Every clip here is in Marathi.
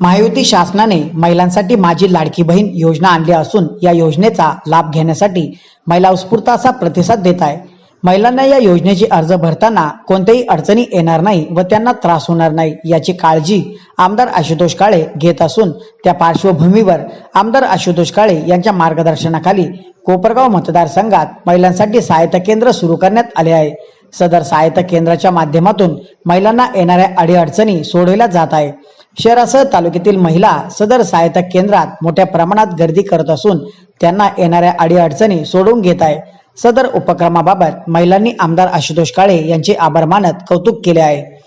महायुती शासनाने महिलांसाठी माझी लाडकी बहीण योजना आणली असून या योजनेचा लाभ घेण्यासाठी महिला उत्स्फूर्त असा प्रतिसाद देत आहे. महिलांना या योजनेचे अर्ज भरताना कोणत्याही अडचणी येणार नाही व त्यांना त्रास होणार नाही याची काळजी आमदार आशुतोष काळे घेत असून त्या पार्श्वभूमीवर आमदार आशुतोष काळे यांच्या मार्गदर्शनाखाली कोपरगाव मतदारसंघात महिलांसाठी सहायता केंद्र सुरू करण्यात आले आहे. सदर सहायता केंद्राच्या माध्यमातून महिलांना येणाऱ्या अडीअडचणी सोडवल्या जात आहे. शहरासह तालुक्यातील महिला सदर सहायता केंद्रात मोठ्या प्रमाणात गर्दी करत असून त्यांना येणाऱ्या अडीअडचणी सोडवून घेत आहे. सदर उपक्रमाबाबत महिलांनी आमदार आशुतोष काळे यांचे आभार मानत कौतुक केले आहे.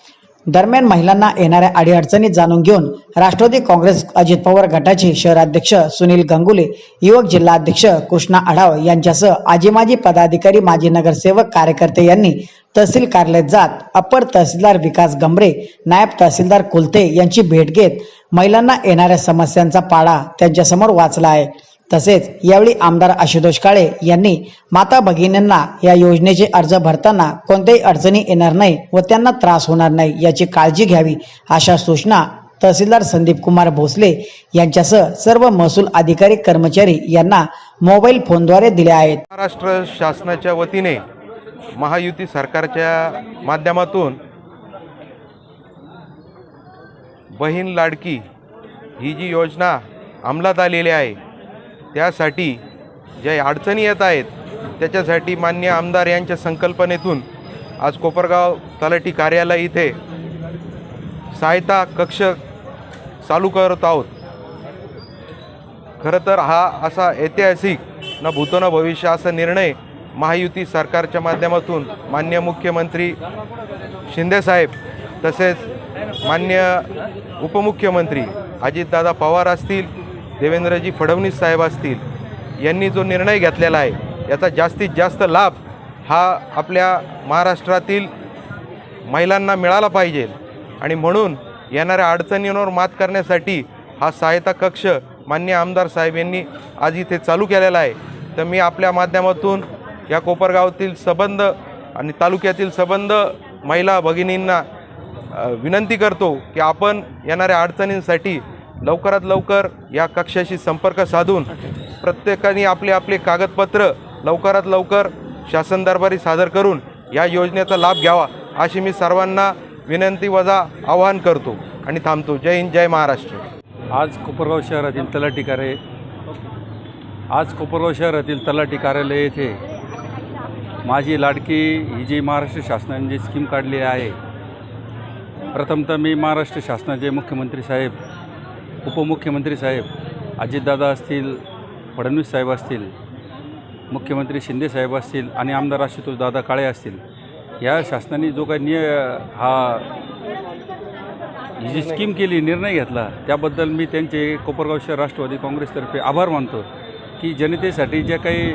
दरम्यान महिलांना येणाऱ्या अडीअडचणी जाणून घेऊन राष्ट्रवादी काँग्रेस अजित पवार गटाचे शहराध्यक्ष सुनील गंगुले युवक जिल्हाध्यक्ष कृष्णा आढाव यांच्यासह आजी माजी पदाधिकारी माजी नगरसेवक कार्यकर्ते यांनी तहसील कार्यालयात जात अप्पर तहसीलदार विकास गंभरे नायब तहसीलदार कुलते यांची भेट घेत महिलांना येणाऱ्या समस्यांचा पाडा त्यांच्यासमोर वाचला आहे. तसेच यावेळी आमदार आशुतोष काळे यांनी माता भगिनींना या योजनेचे अर्ज भरताना कोणत्याही अडचणी येणार नाही व त्यांना त्रास होणार नाही याची काळजी घ्यावी अशा सूचना तहसीलदार संदीप कुमार भोसले यांच्यासह सर्व महसूल अधिकारी कर्मचारी यांना मोबाईल फोनद्वारे दिल्या आहेत. महाराष्ट्र शासनाच्या वतीने महायुती सरकारच्या माध्यमातून बहीण लाडकी ही जी योजना अंमलात आलेली आहे त्यासाठी ज्या अडचणी येत आहेत त्याच्यासाठी मान्य आमदार यांच्या संकल्पनेतून आज कोपरगाव तलाठी कार्यालय इथे सहायता कक्ष चालू करत आहोत. खरं तर हा असा ऐतिहासिक न भूतो न भविष्य असा निर्णय महायुती सरकारच्या माध्यमातून मान्य मुख्यमंत्री शिंदेसाहेब तसेच मान्य उपमुख्यमंत्री अजितदादा पवार असतील देवेंद्रजी फडणवीस साहेब असतील यांनी जो निर्णय घेतलेला आहे याचा जास्तीत जास्त लाभ हा आपल्या महाराष्ट्रातील महिलांना मिळाला पाहिजे. आणि म्हणून येणाऱ्या अडचणींवर मात करण्यासाठी हा सहायता कक्ष मान्य आमदार साहेब यांनी आज इथे चालू केलेला आहे. तर मी आपल्या माध्यमातून या कोपरगावातील सबंध आणि तालुक्यातील सबंध महिला भगिनींना विनंती करतो की आपण येणाऱ्या अडचणींसाठी लवकरात लवकर या कक्षाशी संपर्क साधून प्रत्येकाने आपले आपले कागदपत्र लवकरात लवकर शासन दरबारी सादर करून या योजनेचा लाभ घ्यावा अशी मी सर्वांना विनंती वजा आवाहन करतो आणि थांबतो. जय हिंद जय महाराष्ट्र. आज कोपरगाव शहरातील तलाठी कार्य आज कोपरगाव शहरातील तलाठी कार्यालय येथे माझी लाडकी ही जी महाराष्ट्र शासनाने जी स्कीम काढली आहे प्रथमतः मी महाराष्ट्र शासनाचे मुख्यमंत्री साहेब उपमुख्यमंत्री साहेब अजितदादा असतील फडणवीस साहेब असतील मुख्यमंत्री शिंदे साहेब असतील आणि आमदार आशुतोष दादा काळे असतील या शासनाने जो काही निय हा ही जी स्कीम केली निर्णय घेतला त्याबद्दल मी त्यांचे कोपरगाव शहर राष्ट्रवादी काँग्रेसतर्फे आभार मानतो की जनतेसाठी ज्या काही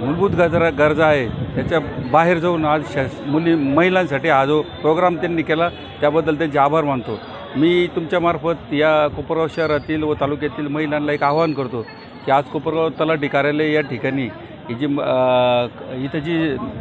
मूलभूत गजरा गरजा आहे त्याच्या बाहेर जाऊन आज शास मुली महिलांसाठी हा जो प्रोग्राम त्यांनी केला त्याबद्दल त्यांचे आभार मानतो. मी तुमच्यामार्फत या कोपरगाव शहरातील व तालुक्यातील महिलांना एक आवाहन करतो की आज कोपरगाव तलाठी कार्यालय या ठिकाणी ही जी इथं जी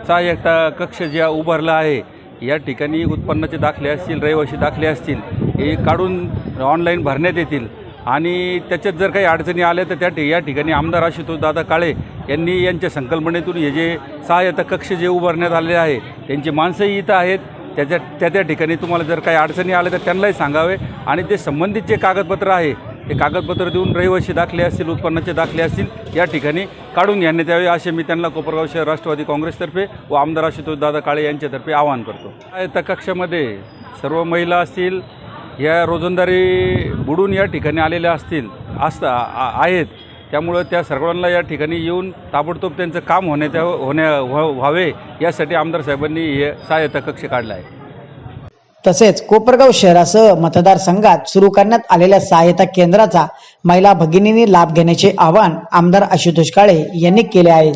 सहाय्यता कक्ष ज्या उभारला आहे या ठिकाणी उत्पन्नाचे दाखले असतील रहिवासी दाखले असतील हे काढून ऑनलाईन भरण्यात येतील. आणि त्याच्यात जर काही अडचणी आल्या तर त्या ठि या ठिकाणी आमदार आशुतोष दादा काळे यांनी यांच्या संकल्पनेतून हे जे सहाय्यता कक्ष जे उभारण्यात आले आहे त्यांची माणसंही इथं आहेत. त्याच्या त्या त्या ठिकाणी तुम्हाला जर काही अडचणी आल्या तर त्यांनाही सांगावे. आणि ते संबंधित जे कागदपत्र आहे ते कागदपत्र देऊन रहिवाशी दाखले असतील उत्पन्नाचे दाखले असतील या ठिकाणी काढून घेण्यात यावे असे मी त्यांना कोपरगाव शहर राष्ट्रवादी काँग्रेसतर्फे व आमदार आशुतोष दादा काळे यांच्यातर्फे आवाहन करतो. त्या कक्षामध्ये सर्व महिला असतील या रोजंदारी बुडून या ठिकाणी आलेल्या असतील असता आहेत. त्यामुळं त्या सर्वांना या ठिकाणी येऊन ताबडतोब त्यांचं काम होण्याच्या होण्या व्हा- व्हावे यासाठी आमदार साहेबांनी हे सहायता कक्ष काढला आहे. तसेच कोपरगाव शहरासह मतदारसंघात सुरू करण्यात आलेल्या सहायता केंद्राचा महिला भगिनींनी लाभ घेण्याचे आवाहन आमदार आशुतोष काळे यांनी केले आहे.